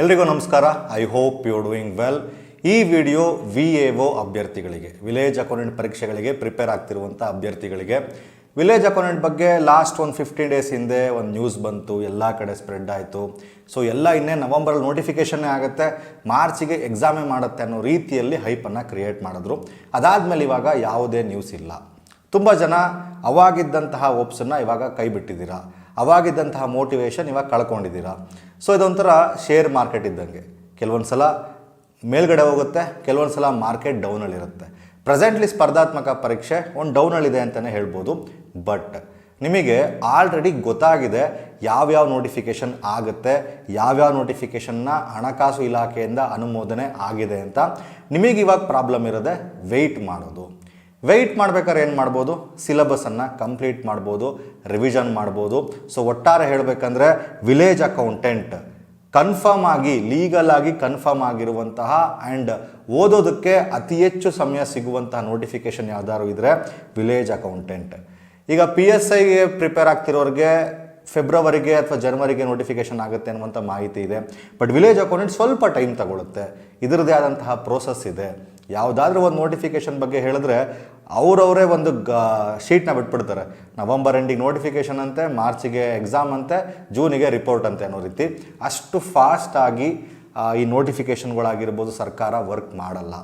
ಎಲ್ರಿಗೂ ನಮಸ್ಕಾರ. I hope you doing well ಈ ವಿಡಿಯೋ ವಿ ಎ ಒ ಅಭ್ಯರ್ಥಿಗಳಿಗೆ ವಿಲೇಜ್ ಅಕೌಂಟೆಂಟ್ ಪರೀಕ್ಷೆಗಳಿಗೆ ಪ್ರಿಪೇರ್ ಆಗ್ತಿರುವಂಥ ಅಭ್ಯರ್ಥಿಗಳಿಗೆ. ವಿಲೇಜ್ ಅಕೌಂಟೆಂಟ್ ಬಗ್ಗೆ ಲಾಸ್ಟ್ ಒಂದು ಫಿಫ್ಟೀನ್ ಡೇಸ್ ಹಿಂದೆ ಒಂದು ನ್ಯೂಸ್ ಬಂತು, ಎಲ್ಲ ಕಡೆ ಸ್ಪ್ರೆಡ್ ಆಯಿತು. ಸೊ ಎಲ್ಲ ಇನ್ನೇ ನವಂಬರಲ್ಲಿ ನೋಟಿಫಿಕೇಷನ್ನೇ ಆಗುತ್ತೆ ಮಾರ್ಚಿಗೆ ಎಕ್ಸಾಮೇ ಮಾಡುತ್ತೆ ಅನ್ನೋ ರೀತಿಯಲ್ಲಿ ಹೈಪನ್ನು ಕ್ರಿಯೇಟ್ ಮಾಡಿದ್ರು. ಅದಾದಮೇಲೆ ಇವಾಗ ಯಾವುದೇ ನ್ಯೂಸ್ ಇಲ್ಲ. ತುಂಬ ಜನ ಅವಾಗಿದ್ದಂತಹ ಓಪ್ಸನ್ನು ಇವಾಗ ಕೈ ಬಿಟ್ಟಿದ್ದೀರಾ. ಅವಾಗಿದ್ದಂತಹ ಮೋಟಿವೇಶನ್ ಇವಾಗ ಕಳ್ಕೊಂಡಿದ್ದೀರಾ? ಸೊ ಇದೊಂಥರ ಶೇರ್ ಮಾರ್ಕೆಟ್ ಇದ್ದಂಗೆ. ಕೆಲವೊಂದು ಸಲ ಮೇಲ್ಗಡೆ ಹೋಗುತ್ತೆ, ಕೆಲವೊಂದು ಸಲ ಮಾರ್ಕೆಟ್ ಡೌನಲ್ಲಿರುತ್ತೆ ಪ್ರೆಸೆಂಟ್ಲಿ ಸ್ಪರ್ಧಾತ್ಮಕ ಪರೀಕ್ಷೆ ಒಂದು ಡೌನಲ್ಲಿದೆ ಅಂತಲೇ ಹೇಳ್ಬೋದು. ಬಟ್ ನಿಮಗೆ ಆಲ್ರೆಡಿ ಗೊತ್ತಾಗಿದೆ ಯಾವ್ಯಾವ ನೋಟಿಫಿಕೇಷನ್ ಆಗುತ್ತೆ, ಯಾವ್ಯಾವ ನೋಟಿಫಿಕೇಷನ್ನ ಹಣಕಾಸು ಇಲಾಖೆಯಿಂದ ಅನುಮೋದನೆ ಆಗಿದೆ ಅಂತ. ನಿಮಗೆ ಇವಾಗ ಪ್ರಾಬ್ಲಮ್ ಇರೋದೆ ವೆಯ್ಟ್ ಮಾಡೋದು. ವೆಯ್ಟ್ ಮಾಡ್ಬೇಕಾದ್ರೆ ಏನು ಮಾಡ್ಬೋದು? ಸಿಲಬಸನ್ನು ಕಂಪ್ಲೀಟ್ ಮಾಡ್ಬೋದು ರಿವಿಷನ್ ಮಾಡ್ಬೋದು. ಸೊ ಒಟ್ಟಾರೆ ಹೇಳಬೇಕಂದ್ರೆ ವಿಲೇಜ್ ಅಕೌಂಟೆಂಟ್ ಕನ್ಫರ್ಮ್ ಆಗಿ ಲೀಗಲ್ ಆಗಿ ಕನ್ಫರ್ಮ್ ಆಗಿರುವಂತಹ ಆ್ಯಂಡ್ ಓದೋದಕ್ಕೆ ಅತಿ ಹೆಚ್ಚು ಸಮಯ ಸಿಗುವಂತಹ ನೋಟಿಫಿಕೇಶನ್ ಯಾವ್ದಾದ್ರು ಇದ್ದರೆ ವಿಲೇಜ್ ಅಕೌಂಟೆಂಟ್ ಈಗ ಪಿ ಎಸ್ ಐಗೆ ಪ್ರಿಪೇರ್ ಆಗ್ತಿರೋರಿಗೆ ಫೆಬ್ರವರಿಗೆ ಅಥವಾ ಜನವರಿಗೆ ನೋಟಿಫಿಕೇಶನ್ ಆಗುತ್ತೆ ಅನ್ನುವಂಥ ಮಾಹಿತಿ ಇದೆ. ಬಟ್ ವಿಲೇಜ್ ಅಕೌಂಟೆಂಟ್ ಸ್ವಲ್ಪ ಟೈಮ್ ತಗೊಳುತ್ತೆ. ಇದರದೇ ಆದಂತಹ ಪ್ರೋಸೆಸ್ ಇದೆ. ಯಾವುದಾದ್ರೂ ಒಂದು ನೋಟಿಫಿಕೇಶನ್ ಬಗ್ಗೆ ಹೇಳಿದ್ರೆ ಅವರವರೇ ಒಂದು ಗ, ಶೀಟ್ನ ಬಿಟ್ಬಿಡ್ತಾರೆ. ನವಂಬರ್ ಎಂಡಿಗೆ ನೋಟಿಫಿಕೇಶನ್ ಅಂತೆ, ಮಾರ್ಚಿಗೆ ಎಕ್ಸಾಮ್ ಅಂತೆ, ಜೂನಿಗೆ ರಿಪೋರ್ಟ್ ಅಂತೆ ಅನ್ನೋ ರೀತಿ. ಅಷ್ಟು ಫಾಸ್ಟಾಗಿ ಈ ನೋಟಿಫಿಕೇಷನ್ಗಳಾಗಿರ್ಬೋದು ಸರ್ಕಾರ ವರ್ಕ್ ಮಾಡಲ್ಲ.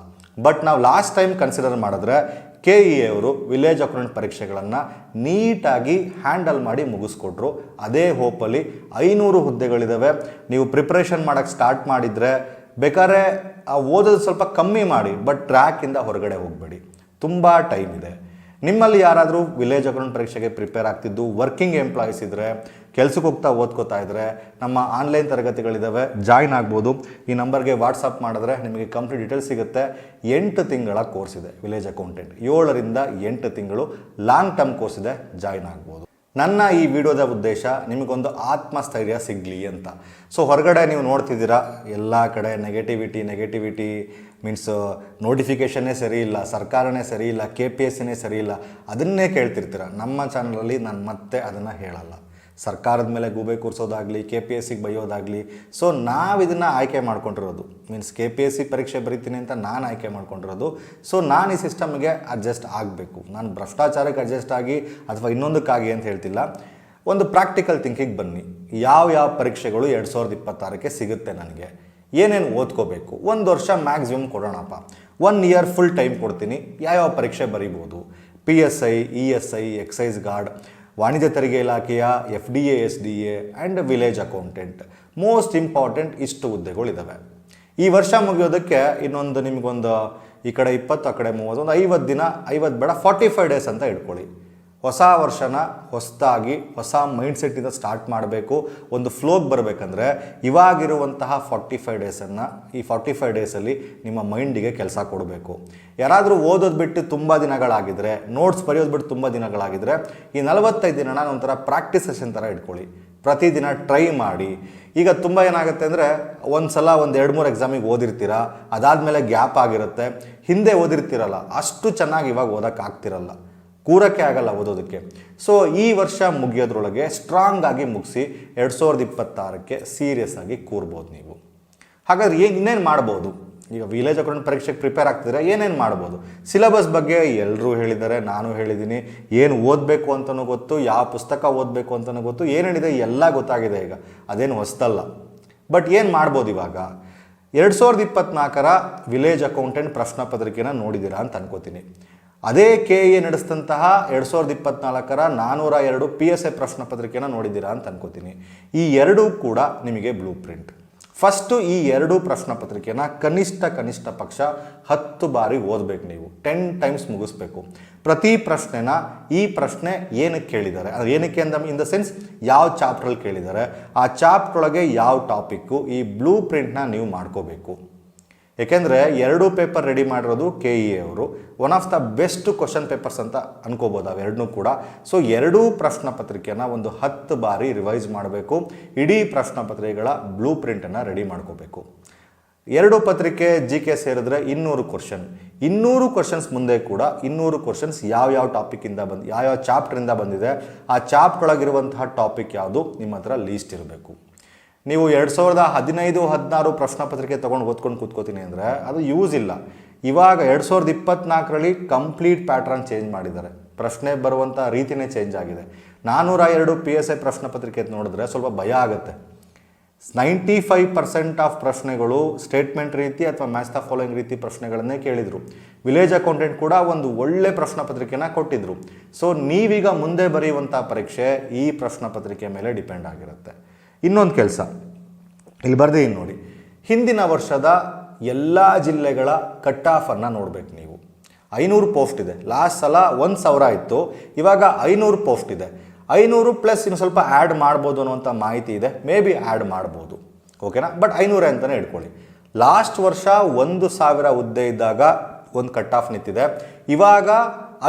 ಬಟ್ ನಾವು ಲಾಸ್ಟ್ ಟೈಮ್ ಕನ್ಸಿಡರ್ ಮಾಡಿದ್ರೆ ಕೆ ಇ ಅವರು ವಿಲೇಜ್ ಅಕೌಂಟ್ ಪರೀಕ್ಷೆಗಳನ್ನು ನೀಟಾಗಿ ಹ್ಯಾಂಡಲ್ ಮಾಡಿ ಮುಗಿಸ್ಕೊಟ್ರು. ಅದೇ ಹೋಪಲ್ಲಿ ಐನೂರು ಹುದ್ದೆಗಳಿದ್ದಾವೆ ನೀವು ಪ್ರಿಪ್ರೇಷನ್ ಮಾಡೋಕ್ಕೆ ಸ್ಟಾರ್ಟ್ ಮಾಡಿದರೆ ಬೇಕಾದ್ರೆ ಆ ಓದೋದು ಸ್ವಲ್ಪ ಕಮ್ಮಿ ಮಾಡಿ ಬಟ್ ಟ್ರ್ಯಾಕಿಂದ ಹೊರಗಡೆ ಹೋಗಬೇಡಿ. ತುಂಬ ಟೈಮ್ ಇದೆ. ನಿಮ್ಮಲ್ಲಿ ಯಾರಾದರೂ ವಿಲೇಜ್ ಅಕೌಂಟ್ ಪರೀಕ್ಷೆಗೆ ಪ್ರಿಪೇರ್ ಆಗ್ತಿದ್ದು ವರ್ಕಿಂಗ್ ಎಂಪ್ಲಾಯೀಸ್ ಇದ್ದರೆ ಕೆಲಸಕ್ಕೆ ಹೋಗ್ತಾ ಓದ್ಕೋತಾ ಇದ್ದರೆ ನಮ್ಮ ಆನ್ಲೈನ್ ತರಗತಿಗಳಿದ್ದಾವೆ ಜಾಯ್ನ್ ಆಗ್ಬೋದು. ಈ ನಂಬರ್ಗೆ ವಾಟ್ಸಪ್ ಮಾಡಿದ್ರೆ ನಿಮಗೆ ಕಂಪ್ಲೀಟ್ ಡೀಟೇಲ್ಸ್ ಸಿಗುತ್ತೆ. ಎಂಟು ತಿಂಗಳ ಕೋರ್ಸ್ ಇದೆ ವಿಲೇಜ್ ಅಕೌಂಟೆಂಟ್ ಏಳರಿಂದ ಎಂಟು ತಿಂಗಳು ಲಾಂಗ್ ಟರ್ಮ್ ಕೋರ್ಸ್ ಇದೆ ಜಾಯ್ನ್ ಆಗ್ಬೋದು. ನನ್ನ ಈ ವಿಡಿಯೋದ ಉದ್ದೇಶ ನಿಮಗೊಂದು ಆತ್ಮಸ್ಥೈರ್ಯ ಸಿಗಲಿ ಅಂತ. ಸೊ ಹೊರಗಡೆ ನೀವು ನೋಡ್ತಿದ್ದೀರಾ, ಎಲ್ಲ ಕಡೆ ನೆಗೆಟಿವಿಟಿ ನೆಗೆಟಿವಿಟಿ ಮೀನ್ಸ್ ನೋಟಿಫಿಕೇಷನ್ನೇ ಸರಿ ಇಲ್ಲ, ಸರ್ಕಾರನೇ ಸರಿ ಇಲ್ಲ ಕೆ ಪಿ ಎಸ್ ಸಿನೇ ಸರಿ ಇಲ್ಲ, ಅದನ್ನೇ ಕೇಳ್ತಿರ್ತೀರ. ನಮ್ಮ ಚಾನಲಲ್ಲಿ ನಾನು ಮತ್ತೆ ಅದನ್ನು ಹೇಳಲ್ಲ. ಸರ್ಕಾರದ ಮೇಲೆ ಗೂಬೆ ಕೂರಿಸೋದಾಗಲಿ ಕೆ ಪಿ ಎಸ್ ಸಿಗೆ ಬೈಯೋದಾಗಲಿ. ಸೊ ನಾವು ಇದನ್ನು ಆಯ್ಕೆ ಮಾಡ್ಕೊಂಡಿರೋದು. Means K P S C ಪರೀಕ್ಷೆ ಬರೀತೀನಿ ಅಂತ ನಾನು ಆಯ್ಕೆ ಮಾಡ್ಕೊಂಡಿರೋದು. ಸೊ ನಾನು ಈ ಸಿಸ್ಟಮ್ಗೆ ಅಡ್ಜಸ್ಟ್ ಆಗಬೇಕು. ನಾನು ಭ್ರಷ್ಟಾಚಾರಕ್ಕೆ ಅಡ್ಜಸ್ಟ್ ಆಗಿ ಅಥವಾ ಇನ್ನೊಂದಕ್ಕಾಗಿ ಅಂತ ಹೇಳ್ತಿಲ್ಲ. ಒಂದು ಪ್ರಾಕ್ಟಿಕಲ್ ಥಿಂಕಿಗೆ ಬನ್ನಿ. ಯಾವ ಯಾವ ಪರೀಕ್ಷೆಗಳು ಎರಡು ಸಾವಿರದ ಇಪ್ಪತ್ತಾರಕ್ಕೆ ಸಿಗುತ್ತೆ ನನಗೆ? ಏನೇನು ಓದ್ಕೋಬೇಕು? ಒಂದು ವರ್ಷ ಮ್ಯಾಕ್ಸಿಮಮ್ ಕೊಡೋಣಪ್ಪ. ಒನ್ ಇಯರ್ ಫುಲ್ ಟೈಮ್ ಕೊಡ್ತೀನಿ. ಯಾವ್ಯಾವ ಪರೀಕ್ಷೆ ಬರೀಬೋದು? P S I E S I excise guard ವಾಣಿಜ್ಯ ತೆರಿಗೆ ಇಲಾಖೆಯ F D A S D A and village accountant most important ಇಷ್ಟು ಹುದ್ದೆಗಳಿದ್ದಾವೆ ಈ ವರ್ಷ ಮುಗಿಯೋದಕ್ಕೆ ಇನ್ನೊಂದು ನಿಮಗೊಂದು ಈ ಕಡೆ ಇಪ್ಪತ್ತು, ಆ ಕಡೆ ಮೂವತ್ತು, ಒಂದು ಐವತ್ತು ದಿನ, ಐವತ್ತು ಬೇಡ ಫಾರ್ಟಿ ಫೈವ್ ಡೇಸ್ ಅಂತ ಇಟ್ಕೊಳ್ಳಿ. ಹೊಸ ವರ್ಷನ ಹೊಸದಾಗಿ, ಹೊಸ ಮೈಂಡ್ಸೆಟ್ಟಿಂದ ಸ್ಟಾರ್ಟ್ ಮಾಡಬೇಕು. ಒಂದು ಫ್ಲೋಗೆ ಬರಬೇಕಂದ್ರೆ ಇವಾಗಿರುವಂತಹ ಫಾರ್ಟಿ ಫೈವ್ ಡೇಸನ್ನು ಈ ಫಾರ್ಟಿ ಫೈವ್ ಡೇಸಲ್ಲಿ ನಿಮ್ಮ ಮೈಂಡಿಗೆ ಕೆಲಸ ಕೊಡಬೇಕು. ಯಾರಾದರೂ ಓದೋದು ಬಿಟ್ಟು ತುಂಬ ದಿನಗಳಾಗಿದ್ದರೆ ನೋಟ್ಸ್ ಬರೆಯೋದು ಬಿಟ್ಟು ತುಂಬ ದಿನಗಳಾಗಿದ್ದರೆ ಈ ನಲವತ್ತೈದು ದಿನನ ಒಂಥರ ಪ್ರಾಕ್ಟೀಸ್ ಸೆಷನ್ ಥರ ಇಟ್ಕೊಳ್ಳಿ. ಪ್ರತಿದಿನ ಟ್ರೈ ಮಾಡಿ. ಈಗ ತುಂಬ ಏನಾಗುತ್ತೆ ಅಂದರೆ ಒಂದು ಸಲ ಒಂದು ಎರಡು ಮೂರು ಎಕ್ಸಾಮಿಗೆ ಓದಿರ್ತೀರ, ಅದಾದಮೇಲೆ ಗ್ಯಾಪ್ ಆಗಿರುತ್ತೆ. ಹಿಂದೆ ಓದಿರ್ತಿರಲ್ಲ, ಅಷ್ಟು ಚೆನ್ನಾಗಿ ಇವಾಗ ಓದೋಕ್ಕೆ ಆಗ್ತಿರಲ್ಲ. ಕೂರಕ್ಕೆ ಆಗಲ್ಲ ಓದೋದಕ್ಕೆ. ಸೊ ಈ ವರ್ಷ ಮುಗಿಯೋದ್ರೊಳಗೆ ಸ್ಟ್ರಾಂಗ್ ಆಗಿ ಮುಗಿಸಿ ಎರಡು ಸಾವಿರದ ಇಪ್ಪತ್ತಾರಕ್ಕೆ ಸೀರಿಯಸ್ ಆಗಿ ಕೂರ್ಬೋದು ನೀವು. ಹಾಗಾದ್ರೆ ಏನು ಇನ್ನೇನು ಮಾಡ್ಬೋದು? ಈಗ ವಿಲೇಜ್ ಅಕೌಂಟ್ ಪರೀಕ್ಷೆಗೆ ಪ್ರಿಪೇರ್ ಆಗ್ತಿದ್ರೆ ಏನೇನು ಮಾಡ್ಬೋದು? ಸಿಲೆಬಸ್ ಬಗ್ಗೆ ಎಲ್ಲರೂ ಹೇಳಿದ್ದಾರೆ, ನಾನು ಹೇಳಿದ್ದೀನಿ. ಏನು ಓದಬೇಕು ಅಂತಲೂ ಗೊತ್ತು, ಯಾವ ಪುಸ್ತಕ ಓದಬೇಕು ಅಂತಲೂ ಗೊತ್ತು. ಏನೇನಿದೆ ಎಲ್ಲ ಗೊತ್ತಾಗಿದೆ ಈಗ. ಅದೇನು ಹೊಸ್ತಲ್ಲ. ಬಟ್ ಏನು ಮಾಡ್ಬೋದು ಇವಾಗ? ಎರಡು ಸಾವಿರದ ಇಪ್ಪತ್ತ್ನಾಲ್ಕರ ವಿಲೇಜ್ ಅಕೌಂಟೆಂಟ್ ಪ್ರಶ್ನೆ ಪತ್ರಿಕೆನ ನೋಡಿದ್ದೀರಾ ಅಂತ ಅನ್ಕೋತೀನಿ. ಅದೇ ಕೆ ಎ ನಡೆಸಿದಂತಹ ಎರಡು ಸಾವಿರದ ಇಪ್ಪತ್ನಾಲ್ಕರ ನಾನ್ನೂರ ಎರಡು ಪಿ ಎಸ್ ಎ ಪ್ರಶ್ನೆ ಪತ್ರಿಕೆನ ನೋಡಿದ್ದೀರಾ ಅಂತ ಅನ್ಕೋತೀನಿ. ಈ ಎರಡೂ ಕೂಡ ನಿಮಗೆ ಬ್ಲೂ ಪ್ರಿಂಟ್. ಫಸ್ಟು ಈ ಎರಡೂ ಪ್ರಶ್ನೆ ಪತ್ರಿಕೆನ ಕನಿಷ್ಠ ಕನಿಷ್ಠ ಪಕ್ಷ ಹತ್ತು ಬಾರಿ ಓದಬೇಕು ನೀವು. ಟೆನ್ ಟೈಮ್ಸ್ ಮುಗಿಸ್ಬೇಕು. ಪ್ರತಿ ಪ್ರಶ್ನೆನ ಈ ಪ್ರಶ್ನೆ ಏನಕ್ಕೆ ಕೇಳಿದ್ದಾರೆ? ಅದು ಏನಕ್ಕೆ ಅಂದ ಇನ್ ದ ಸೆನ್ಸ್ ಯಾವ ಚಾಪ್ಟ್ರಲ್ಲಿ ಕೇಳಿದ್ದಾರೆ? ಆ ಚಾಪ್ಟ್ರೊಳಗೆ ಯಾವ ಟಾಪಿಕ್ಕು ಈ ಬ್ಲೂ ಪ್ರಿಂಟ್ನ ನೀವು ಮಾಡ್ಕೋಬೇಕು. ಏಕೆಂದರೆ ಎರಡೂ ಪೇಪರ್ ರೆಡಿ ಮಾಡಿರೋದು ಕೆ ಇ ಅವರು. One of the best question papers ಅಂತ ಅನ್ಕೋಬೋದು ಅವೆರಡನ್ನೂ ಕೂಡ. ಸೊ ಎರಡೂ ಪ್ರಶ್ನೆ ಪತ್ರಿಕೆಯನ್ನು ಒಂದು ಹತ್ತು ಬಾರಿ ರಿವೈಸ್ ಮಾಡಬೇಕು. ಇಡೀ ಪ್ರಶ್ನೆ ಪತ್ರಿಕೆಗಳ ಬ್ಲೂ ಪ್ರಿಂಟನ್ನು ರೆಡಿ ಮಾಡ್ಕೋಬೇಕು. ಎರಡು ಪತ್ರಿಕೆ ಜಿ ಕೆ ಸೇರಿದ್ರೆ ಇನ್ನೂರು ಕ್ವಶನ್ ಇನ್ನೂರು ಕ್ವಶನ್ಸ್ ಮುಂದೆ ಕೂಡ ಇನ್ನೂರು ಕ್ವಶನ್ಸ್ ಯಾವ ಯಾವ ಟಾಪಿಕ್ಕಿಂದ ಬಂದು ಯಾವ್ಯಾವ ಚಾಪ್ಟ್ರಿಂದ ಬಂದಿದೆ. ಆ ಚಾಪ್ಟ್ ಒಳಗಿರುವಂತಹ ಟಾಪಿಕ್ ಯಾವುದು? ನಿಮ್ಮ ಹತ್ರ ಲೀಸ್ಟ್ ಇರಬೇಕು. ನೀವು ಎರಡು ಸಾವಿರದ ಹದಿನೈದು, ಹದಿನಾರು ಪ್ರಶ್ನೆ ಪತ್ರಿಕೆ ತೊಗೊಂಡು ಓದ್ಕೊಂಡು ಕೂತ್ಕೋತೀನಿ ಅಂದರೆ ಅದು ಯೂಸ್ ಇಲ್ಲ. ಇವಾಗ ಎರಡು ಸಾವಿರದ ಇಪ್ಪತ್ನಾಲ್ಕರಲ್ಲಿ ಕಂಪ್ಲೀಟ್ ಪ್ಯಾಟ್ರನ್ ಚೇಂಜ್ ಮಾಡಿದ್ದಾರೆ. ಪ್ರಶ್ನೆ ಬರುವಂಥ ರೀತಿನೇ ಚೇಂಜ್ ಆಗಿದೆ. ನಾನ್ನೂರ ಎರಡು ಪಿ ಎಸ್ ಐ ಪ್ರಶ್ನೆ ಪತ್ರಿಕೆ ನೋಡಿದ್ರೆ ಸ್ವಲ್ಪ ಭಯ ಆಗುತ್ತೆ. ನೈಂಟಿ ಫೈವ್ ಪರ್ಸೆಂಟ್ ಆಫ್ ಪ್ರಶ್ನೆಗಳು ಸ್ಟೇಟ್ಮೆಂಟ್ ರೀತಿ ಅಥವಾ ಮ್ಯಾಚ್ ದ ಫಾಲೋಯಿಂಗ್ ರೀತಿ ಪ್ರಶ್ನೆಗಳನ್ನೇ ಕೇಳಿದರು. ವಿಲೇಜ್ ಅಕೌಂಟೆಂಟ್ ಕೂಡ ಒಂದು ಒಳ್ಳೆ ಪ್ರಶ್ನೆ ಪತ್ರಿಕೆನ ಕೊಟ್ಟಿದ್ದರು ಸೊ ನೀವೀಗ ಮುಂದೆ ಬರೆಯುವಂಥ ಪರೀಕ್ಷೆ ಈ ಪ್ರಶ್ನೆ ಪತ್ರಿಕೆ ಮೇಲೆ ಡಿಪೆಂಡ್ ಆಗಿರುತ್ತೆ. ಇನ್ನೊಂದು ಕೆಲಸ. ಇಲ್ಲಿ ಬರ್ದಿದ್ದೀನಿ ನೋಡಿ. ಹಿಂದಿನ ವರ್ಷದ ಎಲ್ಲ ಜಿಲ್ಲೆಗಳ ಕಟ್ ಆಫನ್ನು ನೋಡಬೇಕು ನೀವು. ಐನೂರು ಪೋಸ್ಟ್ ಇದೆ. ಲಾಸ್ಟ್ ಸಲ ಒಂದು ಸಾವಿರ ಇತ್ತು. ಇವಾಗ ಐನೂರು ಪೋಸ್ಟ್ ಇದೆ. ಐನೂರು ಪ್ಲಸ್ ಇನ್ನು ಸ್ವಲ್ಪ ಆ್ಯಡ್ ಮಾಡ್ಬೋದು ಅನ್ನುವಂಥ ಮಾಹಿತಿ ಇದೆ. ಮೇ ಬಿ ಆ್ಯಡ್ ಮಾಡ್ಬೋದು. ಓಕೆನಾ ಬಟ್ ಐನೂರೇ ಅಂತಲೇ ಇಟ್ಕೊಳ್ಳಿ ಲಾಸ್ಟ್ ವರ್ಷ ಒಂದು ಸಾವಿರ ಹುದ್ದೆ ಇದ್ದಾಗ ಒಂದು ಕಟ್ ಆಫ್ ನಿಂತಿದೆ. ಇವಾಗ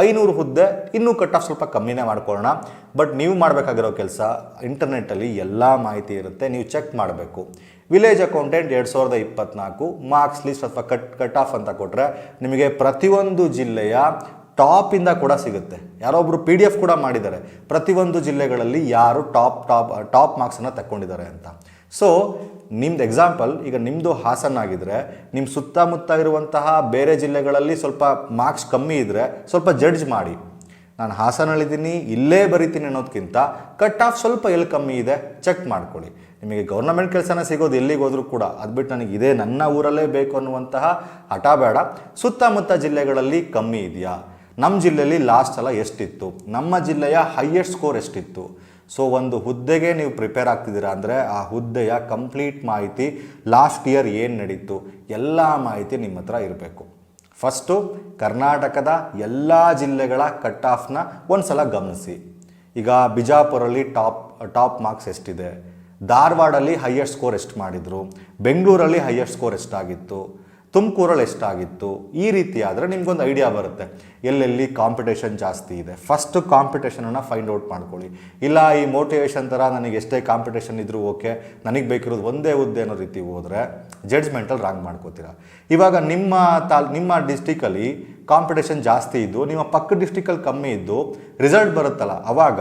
ಐನೂರು ಹುದ್ದೆ, ಇನ್ನೂ ಕಟ್ ಆಫ್ ಸ್ವಲ್ಪ ಕಮ್ಮಿನೇ ಮಾಡ್ಕೊಳ್ಳೋಣ. ಬಟ್ ನೀವು ಮಾಡಬೇಕಾಗಿರೋ ಕೆಲಸ ಇಂಟರ್ನೆಟ್ಟಲ್ಲಿ ಎಲ್ಲ ಮಾಹಿತಿ ಇರುತ್ತೆ, ನೀವು ಚೆಕ್ ಮಾಡಬೇಕು. ವಿಲೇಜ್ ಅಕೌಂಟೆಂಟ್ ಎರಡು ಸಾವಿರದ ಇಪ್ಪತ್ನಾಲ್ಕು ಮಾರ್ಕ್ಸ್ ಲಿಸ್ಟ್ ಅಥವಾ ಕಟ್ ಕಟ್ ಆಫ್ ಅಂತ ಕೊಟ್ಟರೆ ನಿಮಗೆ ಪ್ರತಿಯೊಂದು ಜಿಲ್ಲೆಯ ಟಾಪಿಂದ ಕೂಡ ಸಿಗುತ್ತೆ. ಯಾರೊಬ್ಬರು ಪಿ ಡಿ ಎಫ್ ಕೂಡ ಮಾಡಿದ್ದಾರೆ. ಪ್ರತಿಯೊಂದು ಜಿಲ್ಲೆಗಳಲ್ಲಿ ಯಾರು ಟಾಪ್ ಟಾಪ್ ಟಾಪ್ ಮಾರ್ಕ್ಸನ್ನು ತಗೊಂಡಿದ್ದಾರೆ ಅಂತ. ಸೊ ನಿಮ್ದು ಎಕ್ಸಾಂಪಲ್ ಈಗ ನಿಮ್ಮದು ಹಾಸನ ಆಗಿದ್ರೆ ನಿಮ್ಮ ಸುತ್ತಮುತ್ತ ಇರುವಂತಹ ಬೇರೆ ಜಿಲ್ಲೆಗಳಲ್ಲಿ ಸ್ವಲ್ಪ ಮಾರ್ಕ್ಸ್ ಕಮ್ಮಿ ಇದ್ದರೆ ಸ್ವಲ್ಪ ಜಡ್ಜ್ ಮಾಡಿ. ನಾನು ಹಾಸನಲ್ಲಿದ್ದೀನಿ, ಇಲ್ಲೇ ಬರಿತೀನಿ ಅನ್ನೋದಕ್ಕಿಂತ ಕಟ್ ಆಫ್ ಸ್ವಲ್ಪ ಎಲ್ಲಿ ಕಮ್ಮಿ ಇದೆ ಚೆಕ್ ಮಾಡ್ಕೊಳ್ಳಿ. ನಿಮಗೆ ಗೌರ್ನಮೆಂಟ್ ಕೆಲಸನ ಸಿಗೋದು ಎಲ್ಲಿಗೆ ಹೋದರೂ ಕೂಡ, ಅದು ಬಿಟ್ಟು ನನಗೆ ಇದೇ ನನ್ನ ಊರಲ್ಲೇ ಬೇಕು ಅನ್ನುವಂತಹ ಹಠ ಬೇಡ. ಸುತ್ತಮುತ್ತ ಜಿಲ್ಲೆಗಳಲ್ಲಿ ಕಮ್ಮಿ ಇದೆಯಾ? ನಮ್ಮ ಜಿಲ್ಲೆಯಲ್ಲಿ ಲಾಸ್ಟ್ ಸಲ ಎಷ್ಟಿತ್ತು? ನಮ್ಮ ಜಿಲ್ಲೆಯ ಹೈಯೆಸ್ಟ್ ಸ್ಕೋರ್ ಎಷ್ಟಿತ್ತು? ಸೊ ಒಂದು ಹುದ್ದೆಗೆ ನೀವು ಪ್ರಿಪೇರ್ ಆಗ್ತಿದ್ದೀರಾ ಅಂದರೆ ಆ ಹುದ್ದೆಯ ಕಂಪ್ಲೀಟ್ ಮಾಹಿತಿ ಲಾಸ್ಟ್ ಇಯರ್ ಏನು ನಡೀತು, ಎಲ್ಲ ಮಾಹಿತಿ ನಿಮ್ಮ ಹತ್ರ ಇರಬೇಕು. ಫಸ್ಟು ಕರ್ನಾಟಕದ ಎಲ್ಲ ಜಿಲ್ಲೆಗಳ ಕಟ್ ಆಫ್ನ ಒಂದು ಸಲ ಗಮನಿಸಿ. ಈಗ ಬಿಜಾಪುರಲ್ಲಿ ಟಾಪ್ ಟಾಪ್ ಮಾರ್ಕ್ಸ್ ಎಷ್ಟಿದೆ? ಧಾರವಾಡಲ್ಲಿ ಹೈಯೆಸ್ಟ್ ಸ್ಕೋರ್ ಎಷ್ಟು ಮಾಡಿದರು? ಬೆಂಗಳೂರಲ್ಲಿ ಹೈಯೆಸ್ಟ್ ಸ್ಕೋರ್ ಎಷ್ಟಾಗಿತ್ತು? ತುಮಕೂರಲ್ಲಿ ಎಷ್ಟಾಗಿತ್ತು? ಈ ರೀತಿ ಆದರೆ ನಿಮ್ಗೊಂದು ಐಡಿಯಾ ಬರುತ್ತೆ. ಎಲ್ಲೆಲ್ಲಿ ಕಾಂಪಿಟೇಷನ್ ಜಾಸ್ತಿ ಇದೆ? ಫಸ್ಟ್ ಕಾಂಪಿಟೇಷನನ್ನು ಫೈಂಡ್ ಔಟ್ ಮಾಡ್ಕೊಳ್ಳಿ. ಇಲ್ಲ, ಈ ಮೋಟಿವೇಶನ್ ಥರ ನನಗೆ ಎಷ್ಟೇ ಕಾಂಪಿಟೇಷನ್ ಇದ್ರೂ ಓಕೆ ನನಗೆ ಬೇಕಿರೋದು ಒಂದೇ ಹುದ್ದೆ ಅನ್ನೋ ರೀತಿ ಹೋದರೆ ಜಡ್ಜ್ಮೆಂಟಲ್ಲಿ ರಾಂಗ್ ಮಾಡ್ಕೋತೀರಾ? ಇವಾಗ ನಿಮ್ಮ ತಾಲ್, ನಿಮ್ಮ ಡಿಸ್ಟಿಕಲ್ಲಿ ಕಾಂಪಿಟೇಷನ್ ಜಾಸ್ತಿ ಇದ್ದು, ನಿಮ್ಮ ಪಕ್ಕ ಡಿಸ್ಟಿಕಲ್ಲಿ ಕಮ್ಮಿ ಇದ್ದು ರಿಸಲ್ಟ್ ಬರುತ್ತಲ್ಲ. ಅವಾಗ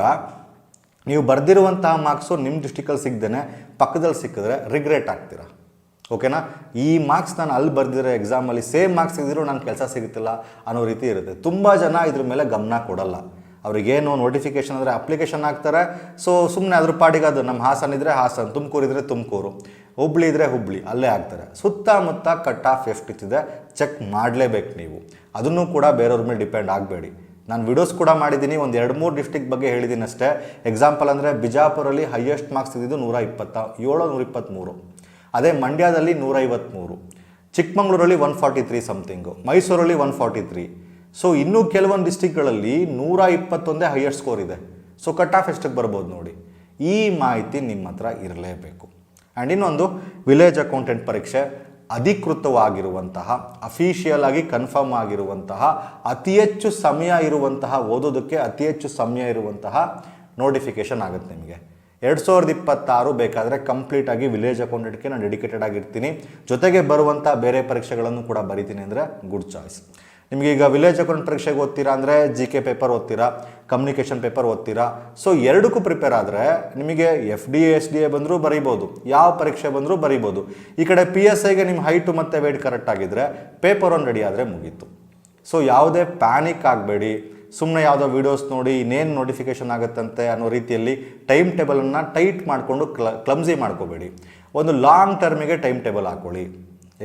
ನೀವು ಬರೆದಿರುವಂತಹ ಮಾರ್ಕ್ಸು ನಿಮ್ಮ ಡಿಸ್ಟಿಕಲ್ಲಿ ಸಿಗ್ದೇ ಪಕ್ಕದಲ್ಲಿ ಸಿಕ್ಕಿದ್ರೆ ರಿಗ್ರೆಟ್ ಆಗ್ತೀರಾ? ಓಕೆನಾ? ಈ ಮಾರ್ಕ್ಸ್ ನಾನು ಅಲ್ಲಿ ಬರೆದಿರೋ ಎಕ್ಸಾಮಲ್ಲಿ ಸೇಮ್ ಮಾರ್ಕ್ಸ್ ಇದ್ದರೂ ನಾನು ಕೆಲಸ ಸಿಗುತ್ತಿಲ್ಲ ಅನ್ನೋ ರೀತಿ ಇರುತ್ತೆ. ತುಂಬ ಜನ ಇದ್ರ ಮೇಲೆ ಗಮನ ಕೊಡಲ್ಲ. ಅವ್ರಿಗೇನು ನೋಟಿಫಿಕೇಶನ್ ಅಂದರೆ ಅಪ್ಲಿಕೇಶನ್ ಹಾಕ್ತಾರೆ. ಸೊ ಸುಮ್ಮನೆ ಅದ್ರ ಪಾಡಿಗೆ ಅದು ನಮ್ಮ ಹಾಸನ ಇದ್ದರೆ ಹಾಸನ, ತುಮಕೂರು ಇದ್ದರೆ ತುಮಕೂರು, ಹುಬ್ಳಿ ಇದ್ದರೆ ಹುಬ್ಳಿ, ಅಲ್ಲೇ ಹಾಕ್ತಾರೆ. ಸುತ್ತಮುತ್ತ ಕಟ್ ಆಫ್ ಎಷ್ಟಿದೆ ಚೆಕ್ ಮಾಡಲೇಬೇಕು ನೀವು. ಅದನ್ನು ಕೂಡ ಬೇರೆಯವ್ರ ಮೇಲೆ ಡಿಪೆಂಡ್ ಆಗಬೇಡಿ. ನಾನು ವಿಡಿಯೋಸ್ ಕೂಡ ಮಾಡಿದ್ದೀನಿ. ಒಂದು ಎರಡು ಮೂರು ಡಿಸ್ಟಿಕ್ ಬಗ್ಗೆ ಹೇಳಿದ್ದೀನಿ ಅಷ್ಟೇ ಎಕ್ಸಾಂಪಲ್ ಅಂದರೆ ಬಿಜಾಪುರಲ್ಲಿ ಹೈಯೆಸ್ಟ್ ಮಾರ್ಕ್ಸ್ ಇದ್ದಿದ್ದು ನೂರ ಇಪ್ಪತ್ತ, ಏಳು ನೂರ ಇಪ್ಪತ್ತ್ಮೂರು. ಅದೇ ಮಂಡ್ಯದಲ್ಲಿ ನೂರೈವತ್ತ್ಮೂರು ಚಿಕ್ಕಮಗಳೂರಲ್ಲಿ ಒನ್ ಫಾರ್ಟಿ ತ್ರೀ ಸಮಥಿಂಗು ಮೈಸೂರಲ್ಲಿ ಒನ್ ಫಾರ್ಟಿ ತ್ರೀ. ಸೊ ಇನ್ನೂ ಕೆಲವೊಂದು ಡಿಸ್ಟಿಕ್ಗಳಲ್ಲಿ ನೂರ ಇಪ್ಪತ್ತೊಂದೇ ಹೈಯೆಸ್ಟ್ ಸ್ಕೋರ್ ಇದೆ. ಸೊ ಕಟ್ ಆಫ್ ಎಷ್ಟಕ್ಕೆ ಬರ್ಬೋದು ನೋಡಿ? ಈ ಮಾಹಿತಿ ನಿಮ್ಮ ಹತ್ರ ಇರಲೇಬೇಕು. ಆ್ಯಂಡ್ ಇನ್ನೊಂದು ವಿಲೇಜ್ ಅಕೌಂಟೆಂಟ್ ಪರೀಕ್ಷೆ ಅಧಿಕೃತವಾಗಿರುವಂತಹ ಅಫಿಷಿಯಲ್ ಆಗಿ ಕನ್ಫರ್ಮ್ ಆಗಿರುವಂತಹ, ಅತಿ ಹೆಚ್ಚು ಸಮಯ ಇರುವಂತಹ, ಓದೋದಕ್ಕೆ ಅತಿ ಹೆಚ್ಚು ಸಮಯ ಇರುವಂತಹ ನೋಟಿಫಿಕೇಶನ್ ಆಗುತ್ತೆ ನಿಮಗೆ. ಎರಡು ಸಾವಿರದ ಇಪ್ಪತ್ತಾರು ಬೇಕಾದರೆ ಕಂಪ್ಲೀಟಾಗಿ ವಿಲೇಜ್ ಅಕೌಂಟೆಂಟ್ಗೆ ನಾನು ಡೆಡಿಕೇಟೆಡ್ ಆಗಿರ್ತೀನಿ. ಜೊತೆಗೆ ಬರುವಂಥ ಬೇರೆ ಪರೀಕ್ಷೆಗಳನ್ನು ಕೂಡ ಬರಿತೀನಿ ಅಂದರೆ ಗುಡ್ ಚಾಯ್ಸ್ ನಿಮಗೆ ಈಗ ವಿಲೇಜ್ ಅಕೌಂಟ್ ಪರೀಕ್ಷೆಗೆ ಓದ್ತೀರಾ ಅಂದರೆ ಜಿ ಕೆ ಪೇಪರ್ ಓದ್ತೀರಾ ಕಮ್ಯುನಿಕೇಷನ್ ಪೇಪರ್ ಓದ್ತೀರಾ? ಸೊ ಎರಡಕ್ಕೂ ಪ್ರಿಪೇರ್ ಆದರೆ ನಿಮಗೆ F D A S D A ಬಂದರೂ ಬರೀಬೋದು. ಯಾವ ಪರೀಕ್ಷೆ ಬಂದರೂ ಬರೀಬೋದು. ಈ ಕಡೆ ಪಿ ಎಸ್ ಐಗೆ ನಿಮ್ಮ ಹೈಟು ಮತ್ತು ವೇಟ್ ಕರೆಕ್ಟ್ ಆಗಿದ್ದರೆ ಪೇಪರ್ ಒಂದು ರೆಡಿ ಆದರೆ ಮುಗೀತು. ಸೊ ಯಾವುದೇ ಪ್ಯಾನಿಕ್ ಆಗಬೇಡಿ. ಸುಮ್ಮನೆ ಯಾವುದೋ ವೀಡಿಯೋಸ್ ನೋಡಿ ಇನ್ನೇನು ನೋಟಿಫಿಕೇಷನ್ ಆಗುತ್ತಂತೆ ಅನ್ನೋ ರೀತಿಯಲ್ಲಿ ಟೈಮ್ ಟೇಬಲನ್ನು ಟೈಟ್ ಮಾಡಿಕೊಂಡು ಕ್ಲ ಕ್ಲಮ್ಸಿ ಮಾಡ್ಕೋಬೇಡಿ. ಒಂದು ಲಾಂಗ್ ಟರ್ಮಿಗೆ ಟೈಮ್ ಟೇಬಲ್ ಹಾಕ್ಕೊಳ್ಳಿ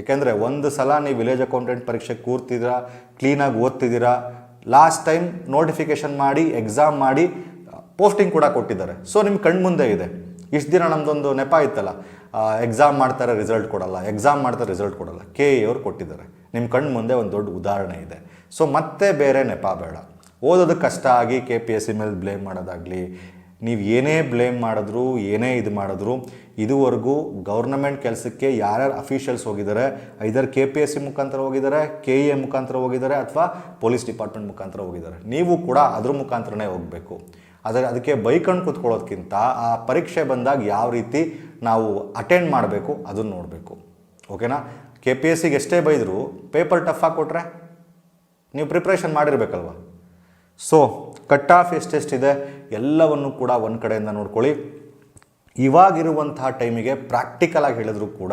ಏಕೆಂದರೆ ಒಂದು ಸಲ ನೀವು ವಿಲೇಜ್ ಅಕೌಂಟೆಂಟ್ ಪರೀಕ್ಷೆ ಕೂರ್ತಿದ್ದೀರಾ ಕ್ಲೀನಾಗಿ ಓದ್ತಿದ್ದೀರಾ ಲಾಸ್ಟ್ ಟೈಮ್ ನೋಟಿಫಿಕೇಷನ್ ಮಾಡಿ ಎಕ್ಸಾಮ್ ಮಾಡಿ ಪೋಸ್ಟಿಂಗ್ ಕೂಡ ಕೊಟ್ಟಿದ್ದಾರೆ. ಸೊ ನಿಮ್ಮ ಕಣ್ಮುಂದೆ ಇದೆ. ಇಷ್ಟು ದಿನ ನಮ್ಮದೊಂದು ನೆಪ ಇತ್ತಲ್ಲ ಎಕ್ಸಾಮ್ ಮಾಡ್ತಾರೆ ರಿಸಲ್ಟ್ ಕೊಡಲ್ಲ ಎಕ್ಸಾಮ್ ಮಾಡ್ತಾರೆ ರಿಸಲ್ಟ್ ಕೊಡಲ್ಲ ಕೆ ಎ ಅವ್ರು ಕೊಟ್ಟಿದ್ದಾರೆ. ನಿಮ್ಮ ಕಣ್ಣು ಮುಂದೆ ಒಂದು ದೊಡ್ಡ ಉದಾಹರಣೆ ಇದೆ. ಸೊ ಮತ್ತೆ ಬೇರೆ ನೆಪ ಬೇಡ. ಓದೋದು ಕಷ್ಟ ಆಗಿ ಕೆ ಪಿ ಎಸ್ ಸಿ ಮೇಲೆ ಬ್ಲೇಮ್ ಮಾಡೋದಾಗಲಿ, ನೀವು ಏನೇ ಬ್ಲೇಮ್ ಮಾಡಿದ್ರು, ಏನೇ ಇದು ಮಾಡಿದ್ರು, ಇದುವರೆಗೂ ಗೌರ್ನಮೆಂಟ್ ಕೆಲಸಕ್ಕೆ ಯಾರ್ಯಾರು ಅಫೀಷಿಯಲ್ಸ್ ಹೋಗಿದ್ದಾರೆ either K P S C ಮುಖಾಂತರ ಹೋಗಿದ್ದಾರೆ ಕೆ ಎ ಮುಖಾಂತರ ಹೋಗಿದ್ದಾರೆ ಅಥವಾ ಪೊಲೀಸ್ ಡಿಪಾರ್ಟ್ಮೆಂಟ್ ಮುಖಾಂತರ ಹೋಗಿದ್ದಾರೆ ನೀವು ಕೂಡ ಅದ್ರ ಮುಖಾಂತರನೇ ಹೋಗಬೇಕು. ಆದರೆ ಅದಕ್ಕೆ ಬೈಕಂಡು ಕೂತ್ಕೊಳ್ಳೋದಕ್ಕಿಂತ ಆ ಪರೀಕ್ಷೆ ಬಂದಾಗ ಯಾವ ರೀತಿ ನಾವು ಅಟೆಂಡ್ ಮಾಡಬೇಕು ಅದನ್ನು ನೋಡಬೇಕು. ಓಕೆನಾ ಕೆ ಪಿ ಎಸ್ ಸಿಗೆ ಎಷ್ಟೇ ಬೈದರೂ ಪೇಪರ್ ಟಫ್ ಕೊಟ್ರೆ, ನೀವು ಪ್ರಿಪ್ರೇಷನ್ ಮಾಡಿರ್ಬೇಕಲ್ವ? ಸೊ ಕಟ್ ಆಫ್ ಎಷ್ಟೆಷ್ಟಿದೆ ಎಲ್ಲವನ್ನು ಕೂಡ ಒಂದು ಕಡೆಯಿಂದ ನೋಡ್ಕೊಳ್ಳಿ. ಇವಾಗಿರುವಂತಹ ಟೈಮಿಗೆ ಪ್ರಾಕ್ಟಿಕಲ್ ಆಗಿ ಹೇಳಿದ್ರು ಕೂಡ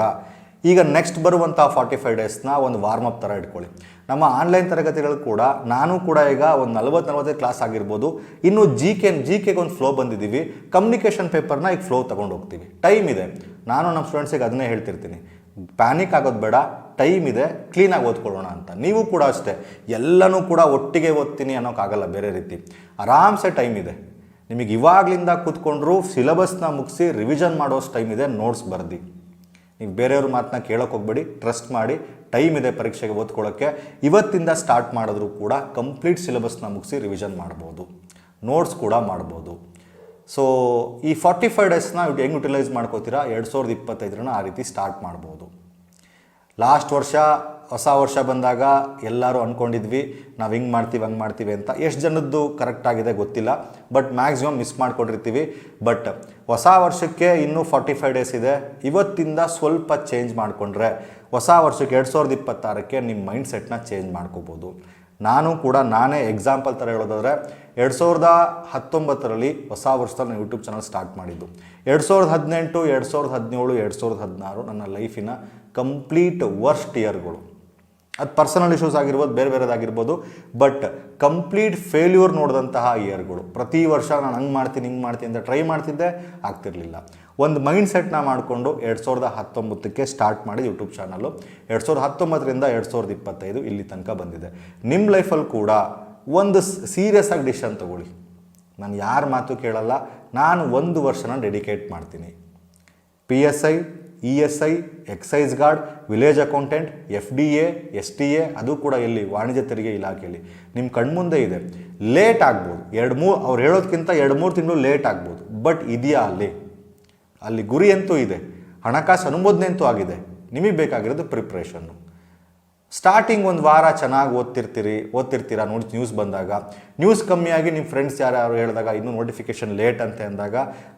ಈಗ ನೆಕ್ಸ್ಟ್ ಬರುವಂಥ ಫಾರ್ಟಿ ಫೈವ್ ಡೇಸ್ನ ಒಂದು ವಾರ್ಮ್ ಅಪ್ ಥರ ಇಟ್ಕೊಳ್ಳಿ. ನಮ್ಮ ಆನ್ಲೈನ್ ತರಗತಿಗಳು ಕೂಡ ನಾನು ಕೂಡ ಈಗ ಒಂದು ನಲ್ವತ್ತು ನಲ್ವತ್ತೈದು ಕ್ಲಾಸ್ ಆಗಿರ್ಬೋದು. ಇನ್ನು ಜಿ ಕೆ ಜಿ ಕೆಗೆ ಒಂದು ಫ್ಲೋ ಬಂದಿದ್ದೀವಿ ಕಮ್ಯುನಿಕೇಷನ್ ಪೇಪರ್ನ ಈಗ ಫ್ಲೋ ತೊಗೊಂಡು ಹೋಗ್ತೀವಿ. ಟೈಮ್ ಇದೆ. ನಾನು ನಮ್ಮ ಸ್ಟೂಡೆಂಟ್ಸಿಗೆ ಅದನ್ನೇ ಹೇಳ್ತಿರ್ತೀನಿ. ಪ್ಯಾನಿಕ್ ಆಗೋದು ಬೇಡ ಟೈಮ್ ಇದೆ ಕ್ಲೀನಾಗಿ ಓದ್ಕೊಳ್ಳೋಣ ಅಂತ. ನೀವು ಕೂಡ ಅಷ್ಟೇ, ಎಲ್ಲನೂ ಕೂಡ ಒಟ್ಟಿಗೆ ಓದ್ತೀನಿ ಅನ್ನೋಕ್ಕಾಗಲ್ಲ ಬೇರೆ ರೀತಿ. ಆರಾಮ್ಸೆ ಟೈಮ್ ಇದೆ. ನಿಮಗೆ ಇವಾಗಲಿಂದ ಕೂತ್ಕೊಂಡ್ರು ಸಿಲೆಬಸ್ನ ಮುಗಿಸಿ ರಿವಿಷನ್ ಮಾಡೋಷ್ಟು ಟೈಮ್ ಇದೆ ನೋಟ್ಸ್ ಬರ್ದಿ. ನೀವು ಬೇರೆಯವ್ರ ಮಾತನ್ನ ಕೇಳೋಕೆ ಹೋಗ್ಬೇಡಿ ಟ್ರಸ್ಟ್ ಮಾಡಿ ಟೈಮ್ ಇದೆ ಪರೀಕ್ಷೆಗೆ ಓದ್ಕೊಳ್ಳೋಕ್ಕೆ ಇವತ್ತಿಂದ ಸ್ಟಾರ್ಟ್ ಮಾಡಿದ್ರು ಕೂಡ ಕಂಪ್ಲೀಟ್ ಸಿಲೆಬಸ್ನ ಮುಗಿಸಿ ರಿವಿಷನ್ ಮಾಡ್ಬೋದು. ನೋಟ್ಸ್ ಕೂಡ ಮಾಡ್ಬೋದು. ಸೊ ಈ ಫಾರ್ಟಿ ಫೈವ್ ಡೇಸ್ನ ಹೆಂಗೆ ಯುಟಿಲೈಸ್ ಮಾಡ್ಕೋತೀರಾ? ಎರಡು ಸಾವಿರದ ಇಪ್ಪತ್ತೈದರನ್ನ ಆ ರೀತಿ ಸ್ಟಾರ್ಟ್ ಮಾಡ್ಬೋದು. ಲಾಸ್ಟ್ ವರ್ಷ, ಹೊಸ ವರ್ಷ ಬಂದಾಗ ಎಲ್ಲರೂ ಅಂದ್ಕೊಂಡಿದ್ವಿ ನಾವು ಹಿಂಗೆ ಮಾಡ್ತೀವಿ, ಹಂಗೆ ಮಾಡ್ತೀವಿ ಅಂತ. ಎಷ್ಟು ಜನದ್ದು ಕರೆಕ್ಟ್ ಆಗಿದೆ ಗೊತ್ತಿಲ್ಲ ಬಟ್ ಮ್ಯಾಕ್ಸಿಮಮ್ ಮಿಸ್ ಮಾಡ್ಕೊಂಡಿರ್ತೀವಿ. ಬಟ್ ಹೊಸ ವರ್ಷಕ್ಕೆ ಇನ್ನೂ ಫಾರ್ಟಿ ಫೈವ್ ಡೇಸ್ ಇದೆ. ಇವತ್ತಿಂದ ಸ್ವಲ್ಪ ಚೇಂಜ್ ಮಾಡಿಕೊಂಡ್ರೆ, ಹೊಸ ವರ್ಷಕ್ಕೆ ಎರಡು ಸಾವಿರದ ಇಪ್ಪತ್ತಾರಕ್ಕೆ ನಿಮ್ಮ ಮೈಂಡ್ ಸೆಟ್ನ ಚೇಂಜ್ ಮಾಡ್ಕೋಬೋದು. ನಾನು ಕೂಡ ನಾನೇ ಎಕ್ಸಾಂಪಲ್ ಥರ ಹೇಳೋದಾದರೆ ಎರಡು ಸಾವಿರದ ಹತ್ತೊಂಬತ್ತರಲ್ಲಿ ಹೊಸ ವರ್ಷದಲ್ಲಿ ನಾನು ಯೂಟ್ಯೂಬ್ ಚಾನಲ್ ಸ್ಟಾರ್ಟ್ ಮಾಡಿದ್ದು. ಎರಡು ಸಾವಿರದ ಹದಿನೆಂಟು, ಎರಡು ಸಾವಿರದ ಹದಿನೇಳು, ಎರಡು ಸಾವಿರದ ಹದಿನಾರು ನನ್ನ ಲೈಫಿನ ಕಂಪ್ಲೀಟ್ ವರ್ಸ್ಟ್ ಇಯರ್ಗಳು ಅದು ಪರ್ಸನಲ್ ಇಶ್ಯೂಸ್ ಆಗಿರ್ಬೋದು, ಬೇರೆ ಬೇರೆದಾಗಿರ್ಬೋದು ಬಟ್ ಕಂಪ್ಲೀಟ್ ಫೇಲ್ಯೂರ್ ನೋಡಿದಂತಹ ಇಯರ್ಗಳು ಪ್ರತಿ ವರ್ಷ ನಾನು ಹಂಗೆ ಮಾಡ್ತೀನಿ, ಹಿಂಗೆ ಮಾಡ್ತೀನಿ ಅಂತ ಟ್ರೈ ಮಾಡ್ತಿದ್ದೆ, ಆಗ್ತಿರ್ಲಿಲ್ಲ. ಒಂದು ಮೈಂಡ್ ಸೆಟ್ನ ಮಾಡಿಕೊಂಡು ಎರಡು ಸಾವಿರದ ಹತ್ತೊಂಬತ್ತಕ್ಕೆ ಸ್ಟಾರ್ಟ್ ಮಾಡಿ ಯೂಟ್ಯೂಬ್ ಚಾನಲ್ಲು ಎರಡು ಸಾವಿರದ ಹತ್ತೊಂಬತ್ತರಿಂದ ಎರಡು ಸಾವಿರದ ಇಪ್ಪತ್ತೈದು ಇಲ್ಲಿ ತನಕ ಬಂದಿದೆ. ನಿಮ್ಮ ಲೈಫಲ್ಲಿ ಕೂಡ ಒಂದು ಸೀರಿಯಸ್ ಆಗಿ ಡಿಸಿಷನ್ ತೊಗೊಳ್ಳಿ. ನಾನು ಯಾರ ಮಾತು ಕೇಳಲ್ಲ, ನಾನು ಒಂದು ವರ್ಷನ ಡೆಡಿಕೇಟ್ ಮಾಡ್ತೀನಿ. P S I E S I excise guard village accountant F D A S T A ಅದು ಕೂಡ ಎಲ್ಲಿ ವಾಣಿಜ್ಯ ತೆರಿಗೆ ಇಲಾಖೆಯಲ್ಲಿ. ನಿಮ್ಮ ಕಣ್ಮುಂದೆ ಇದೆ. ಲೇಟ್ ಆಗ್ಬೋದು. ಎರಡು ಮೂರು ಅವ್ರು ಹೇಳೋದಕ್ಕಿಂತ ಎರಡು ಮೂರು ತಿಂಗಳು ಲೇಟ್ ಆಗ್ಬೋದು. ಬಟ್ ಇದೆಯಾ ಅಲ್ಲಿ? ಅಲ್ಲಿ ಗುರಿ ಅಂತೂ ಇದೆ, ಹಣಕಾಸು ಅನುಮೋದನೆ ಅಂತೂ ಆಗಿದೆ. ನಿಮಗೆ ಬೇಕಾಗಿರೋದು ಪ್ರಿಪ್ರೇಷನ್ನು ಸ್ಟಾರ್ಟಿಂಗ್ ಒಂದು ವಾರ ಚೆನ್ನಾಗಿ ಓದ್ತಿರ್ತೀರಿ, ಓದ್ತಿರ್ತೀರಾ ನೋಡಿ ನ್ಯೂಸ್ ಬಂದಾಗ. ನ್ಯೂಸ್ ಕಮ್ಮಿಯಾಗಿ ನಿಮ್ಮ ಫ್ರೆಂಡ್ಸ್ ಯಾರು ಹೇಳಿದಾಗ ಇನ್ನೂ ನೋಟಿಫಿಕೇಷನ್ ಲೇಟ್ ಅಂತ ಅಂದಾಗ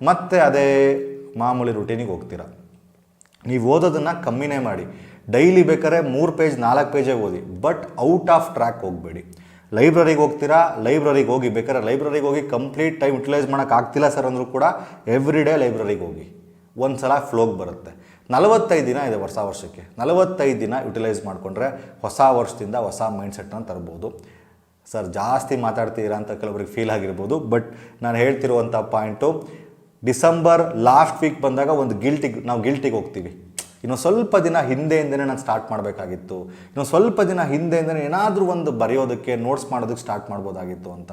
ಮತ್ತೆ ಅದೇ ಮಾಮೂಲಿ ರುಟೀನಿಗೆ ಹೋಗ್ತೀರ. ನೀವು ಓದೋದನ್ನು ಕಮ್ಮಿನೇ ಮಾಡಿ. ಡೈಲಿ ಬೇಕಾದ್ರೆ ಮೂರು ಪೇಜ್ ನಾಲ್ಕು ಪೇಜೇ ಓದಿ ಬಟ್ ಔಟ್ ಆಫ್ ಟ್ರ್ಯಾಕ್ ಹೋಗಬೇಡಿ. ಲೈಬ್ರರಿಗೆ ಹೋಗ್ತೀರಾ? ಲೈಬ್ರರಿಗೆ ಹೋಗಿ ಬೇಕಾದ್ರೆ ಲೈಬ್ರರಿಗೆ ಹೋಗಿ ಕಂಪ್ಲೀಟ್ ಟೈಮ್ ಯುಟಿಲೈಸ್ ಮಾಡೋಕೆ ಆಗ್ತಿಲ್ಲ ಸರ್ ಅಂದರೂ ಕೂಡ ಎವ್ರಿ ಡೇ ಲೈಬ್ರರಿಗೆ ಹೋಗಿ. ಒಂದು ಸಲ ಫ್ಲೋಗ್ ಬರುತ್ತೆ. ನಲವತ್ತೈದು ದಿನ ಇದೆ ಹೊಸ ವರ್ಷಕ್ಕೆ. ನಲವತ್ತೈದು ದಿನ ಯುಟಿಲೈಸ್ ಮಾಡಿಕೊಂಡ್ರೆ ಹೊಸ ವರ್ಷದಿಂದ ಹೊಸ ಮೈಂಡ್ಸೆಟ್ನ ತರ್ಬೋದು. ಸರ್ ಜಾಸ್ತಿ ಮಾತಾಡ್ತೀರಾ ಅಂತ ಕೆಲವರಿಗೆ ಫೀಲ್ ಆಗಿರ್ಬೋದು. ಬಟ್ ನಾನು ಹೇಳ್ತಿರುವಂಥ ಪಾಯಿಂಟು ಡಿಸೆಂಬರ್ ಲಾಸ್ಟ್ ವೀಕ್ ಬಂದಾಗ ಒಂದು ಗಿಲ್ಟಿಗೆ ನಾವು ಗಿಲ್ಟಿಗೆ ಹೋಗ್ತೀವಿ. ಇನ್ನು ಸ್ವಲ್ಪ ದಿನ ಹಿಂದೆಯಿಂದನೇ ನಾನು ಸ್ಟಾರ್ಟ್ ಮಾಡಬೇಕಾಗಿತ್ತು. ಇನ್ನು ಸ್ವಲ್ಪ ದಿನ ಹಿಂದೆಯಿಂದನೇ ಏನಾದರೂ ಒಂದು ಬರೆಯೋದಕ್ಕೆ ನೋಟ್ಸ್ ಮಾಡೋದಕ್ಕೆ ಸ್ಟಾರ್ಟ್ ಮಾಡ್ಬೋದಾಗಿತ್ತು ಅಂತ.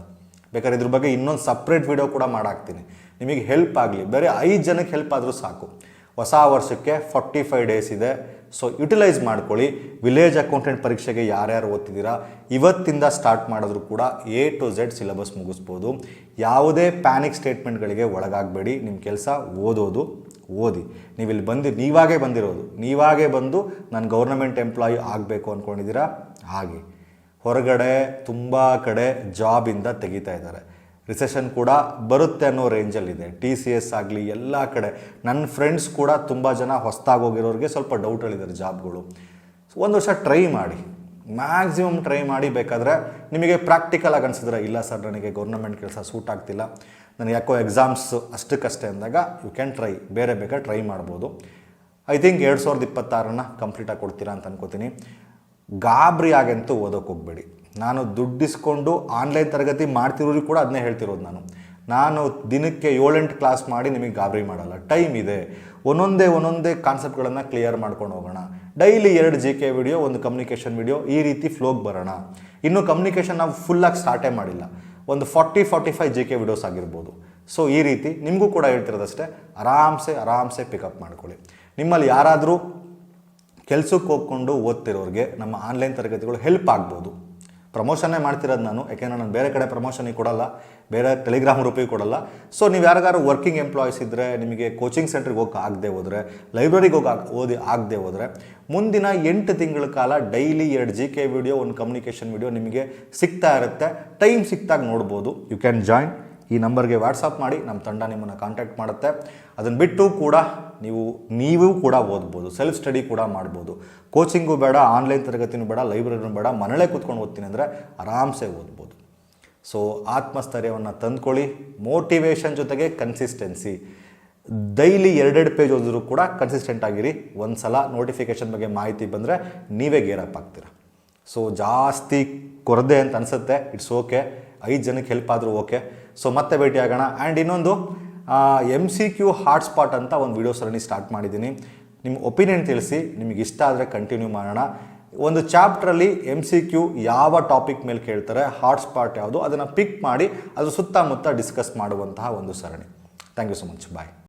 ಬೇಕಾದ್ರೆ ಇದ್ರ ಬಗ್ಗೆ ಇನ್ನೊಂದು ಸಪ್ರೇಟ್ ವಿಡಿಯೋ ಕೂಡ ಮಾಡಾಕ್ತೀನಿ. ನಿಮಗೆ ಹೆಲ್ಪ್ ಆಗಲಿ. ಬೇರೆ ಐದು ಜನಕ್ಕೆ ಹೆಲ್ಪ್ ಆದರೂ ಸಾಕು. ಹೊಸ ವರ್ಷಕ್ಕೆ ಫಾರ್ಟಿ ಫೈವ್ ಡೇಸ್ ಇದೆ. ಸೊ ಯುಟಿಲೈಸ್ ಮಾಡ್ಕೊಳ್ಳಿ. ವಿಲೇಜ್ ಅಕೌಂಟೆಂಟ್ ಪರೀಕ್ಷೆಗೆ ಯಾರ್ಯಾರು ಓದ್ತಿದ್ದೀರಾ? ಇವತ್ತಿಂದ ಸ್ಟಾರ್ಟ್ ಮಾಡಿದ್ರು ಕೂಡ ಎ ಟು ಝೆಡ್ ಸಿಲೆಬಸ್ ಮುಗಿಸ್ಬೋದು. ಯಾವುದೇ ಪ್ಯಾನಿಕ್ ಸ್ಟೇಟ್ಮೆಂಟ್ಗಳಿಗೆ ಒಳಗಾಗಬೇಡಿ. ನಿಮ್ಮ ಕೆಲಸ ಓದೋದು. ಓದಿ. ನೀವು ಇಲ್ಲಿ ಬಂದು, ನೀವಾಗೇ ಬಂದಿರೋದು. ನೀವಾಗೇ ಬಂದು ನಾನು ಗೌರ್ನಮೆಂಟ್ ಎಂಪ್ಲಾಯಿ ಆಗಬೇಕು ಅಂದ್ಕೊಂಡಿದ್ದೀರಾ ಹಾಗೆ. ಹೊರಗಡೆ ತುಂಬ ಕಡೆ ಜಾಬಿಂದ ತೆಗಿತಾ ಇದ್ದಾರೆ. ರಿಸೆಷನ್ ಕೂಡ ಬರುತ್ತೆ ಅನ್ನೋ ರೇಂಜಲ್ಲಿದೆ. ಟಿ ಸಿ ಎಸ್ ಆಗಲಿ, ಎಲ್ಲ ಕಡೆ. ನನ್ನ ಫ್ರೆಂಡ್ಸ್ ಕೂಡ ತುಂಬ ಜನ ಹೊಸ್ದಾಗಿ ಹೋಗಿರೋರಿಗೆ ಸ್ವಲ್ಪ ಡೌಟ್ಗಳಿದ್ದಾರೆ ಜಾಬ್ಗಳು. ಒಂದು ವರ್ಷ ಟ್ರೈ ಮಾಡಿ. ಮ್ಯಾಕ್ಸಿಮಮ್ ಟ್ರೈ ಮಾಡಿ ಬೇಕಾದರೆ ನಿಮಗೆ ಪ್ರಾಕ್ಟಿಕಲ್ ಆಗಿ ಅನಿಸಿದ್ರೆ, ಇಲ್ಲ ಸರ್, ನನಗೆ ಗೌರ್ನಮೆಂಟ್ ಕೆಲಸ ಸೂಟ್ ಆಗ್ತಿಲ್ಲ. ನನಗೆ ಯಾಕೋ ಎಕ್ಸಾಮ್ಸ್ ಅಷ್ಟಕ್ಕಷ್ಟೇ ಅಂದಾಗ ಯು ಕ್ಯಾನ್ ಟ್ರೈ ಬೇರೆ ಬೇಕಾದ್ರೆ ಟ್ರೈ ಮಾಡ್ಬೋದು. ಐ ಥಿಂಕ್ ಎರಡು ಸಾವಿರದ ಇಪ್ಪತ್ತಾರನ್ನ ಕಂಪ್ಲೀಟಾಗಿ ಕೊಡ್ತೀರಾ ಅಂತ ಅನ್ಕೋತೀನಿ. ಗಾಬರಿ ಆಗಂತೂ ಓದೋಕೆ ಹೋಗಬೇಡಿ. ನಾನು ದುಡ್ಡಿಸ್ಕೊಂಡು ಆನ್ಲೈನ್ ತರಗತಿ ಮಾಡ್ತಿರೋರಿಗೆ ಕೂಡ ಅದನ್ನೇ ಹೇಳ್ತಿರೋದು ನಾನು. ನಾನು ದಿನಕ್ಕೆ ಏಳೆಂಟು ಕ್ಲಾಸ್ ಮಾಡಿ ನಿಮಗೆ ಗಾಬರಿ ಮಾಡಲ್ಲ. ಟೈಮ್ ಇದೆ. ಒಂದೊಂದೇ ಒಂದೊಂದೇ ಕಾನ್ಸೆಪ್ಟ್ಗಳನ್ನು ಕ್ಲಿಯರ್ ಮಾಡ್ಕೊಂಡು ಹೋಗೋಣ. ಡೈಲಿ ಎರಡು ಜಿ ಕೆ ವಿಡಿಯೋ ಒಂದು ಕಮ್ಯುನಿಕೇಷನ್ ವಿಡಿಯೋ ಈ ರೀತಿ ಫ್ಲೋಗ್ ಬರೋಣ. ಇನ್ನೂ ಕಮ್ಯುನಿಕೇಷನ್ ನಾವು ಫುಲ್ಲಾಗಿ ಸ್ಟಾರ್ಟೇ ಮಾಡಿಲ್ಲ. ಒಂದು forty forty five G K videos ಆಗಿರ್ಬೋದು. ಸೊ ಈ ರೀತಿ ನಿಮಗೂ ಕೂಡ ಹೇಳ್ತಿರೋದಷ್ಟೇ, ಆರಾಮ್ಸೆ ಆರಾಮ್ಸೆ ಪಿಕಪ್ ಮಾಡ್ಕೊಳ್ಳಿ. ನಿಮ್ಮಲ್ಲಿ ಯಾರಾದರೂ ಕೆಲಸಕ್ಕೆ ಹೋಗ್ಕೊಂಡು ಓದ್ತಿರೋರಿಗೆ ನಮ್ಮ ಆನ್ಲೈನ್ ತರಗತಿಗಳು ಹೆಲ್ಪ್ ಆಗ್ಬೋದು. ಪ್ರಮೋಷನ್ನೇ ಮಾಡ್ತಿರೋದು ನಾನು. ಯಾಕೆಂದರೆ ನಾನು ಬೇರೆ ಕಡೆ ಪ್ರಮೋಷನಿಗೆ ಕೊಡಲ್ಲ, ಬೇರೆ ಟೆಲಿಗ್ರಾಮ್ ರೂಪಿಗೆ ಕೊಡಲ್ಲ. ಸೊ ನೀವು ಯಾರಿಗಾರು ವರ್ಕಿಂಗ್ ಎಂಪ್ಲಾಯೀಸ್ ಇದ್ದರೆ ನಿಮಗೆ ಕೋಚಿಂಗ್ ಸೆಂಟ್ರಿಗೆ ಹೋಗಿ ಆಗದೆ ಹೋದರೆ ಲೈಬ್ರರಿಗೆ ಹೋಗಿ ಓದಿ ಆಗದೆ ಹೋದರೆ, ಮುಂದಿನ ಎಂಟು ತಿಂಗಳ ಕಾಲ ಡೈಲಿ ಎರಡು ಜಿ ಕೆ ವಿಡಿಯೋ ಒಂದು ಕಮ್ಯುನಿಕೇಷನ್ ವಿಡಿಯೋ ನಿಮಗೆ ಸಿಗ್ತಾ ಇರುತ್ತೆ. ಟೈಮ್ ಸಿಕ್ತಾಗ ನೋಡ್ಬೋದು. ಯು ಕ್ಯಾನ್ ಜಾಯಿನ್ ಈ ನಂಬರ್ಗೆ ವಾಟ್ಸಪ್ ಮಾಡಿ ನಮ್ಮ ತಂಡ ನಿಮ್ಮನ್ನು ಕಾಂಟ್ಯಾಕ್ಟ್ ಮಾಡುತ್ತೆ. ಅದನ್ನು ಬಿಟ್ಟು ಕೂಡ ನೀವು ನೀವು ಕೂಡ ಓದ್ಬೋದು ಸೆಲ್ಫ್ ಸ್ಟಡಿ ಕೂಡ ಮಾಡ್ಬೋದು. ಕೋಚಿಂಗು ಬೇಡ ಆನ್ಲೈನ್ ತರಗತಿನೂ ಬೇಡ ಲೈಬ್ರರಿನೂ ಬೇಡ ಮನೆಯಲ್ಲೇ ಕೂತ್ಕೊಂಡು ಓದ್ತೀನಿ ಅಂದರೆ ಆರಾಮ್ಸೆ ಓದ್ಬೋದು. ಸೊ ಆತ್ಮಸ್ಥೈರ್ಯವನ್ನು ತಂದ್ಕೊಳ್ಳಿ ಮೋಟಿವೇಶನ್ ಜೊತೆಗೆ ಕನ್ಸಿಸ್ಟೆನ್ಸಿ ಡೈಲಿ ಎರಡೆರಡು ಪೇಜ್ ಓದಿದ್ರು ಕೂಡ ಕನ್ಸಿಸ್ಟೆಂಟ್ ಆಗಿರಿ. ಒಂದು ಸಲ ನೋಟಿಫಿಕೇಷನ್ ಬಗ್ಗೆ ಮಾಹಿತಿ ಬಂದರೆ ನೀವೇ ಗೇರಪ್ ಆಗ್ತೀರಾ. ಸೊ ಜಾಸ್ತಿ ಕೊರದೆ ಅಂತ ಅನಿಸುತ್ತೆ ಇಟ್ಸ್ ಓಕೆ ಐದು ಜನಕ್ಕೆ ಹೆಲ್ಪ್ ಆದರೂ ಓಕೆ ಸೊ ಮತ್ತೆ ಭೇಟಿ ಆಗೋಣ. ಆ್ಯಂಡ್ ಇನ್ನೊಂದು ಎಂ ಸಿ ಕ್ಯೂ ಹಾಟ್ಸ್ಪಾಟ್ ಅಂತ ಒಂದು ವಿಡಿಯೋ ಸರಣಿ ಸ್ಟಾರ್ಟ್ ಮಾಡಿದ್ದೀನಿ. ನಿಮ್ಮ ಒಪಿನಿಯನ್ ತಿಳಿಸಿ, ನಿಮಗೆ ಇಷ್ಟ ಆದರೆ ಕಂಟಿನ್ಯೂ ಮಾಡೋಣ. ಒಂದು ಚಾಪ್ಟ್ರಲ್ಲಿ ಎಂ ಸಿ ಕ್ಯೂ ಯಾವ ಟಾಪಿಕ್ ಮೇಲೆ ಕೇಳ್ತಾರೆ ಹಾಟ್ಸ್ಪಾಟ್ ಯಾವುದು, ಅದನ್ನು ಪಿಕ್ ಮಾಡಿ, ಅದ್ರ ಸುತ್ತಮುತ್ತ ಡಿಸ್ಕಸ್ ಮಾಡುವಂತಹ ಒಂದು ಸರಣಿ. Thank you so much bye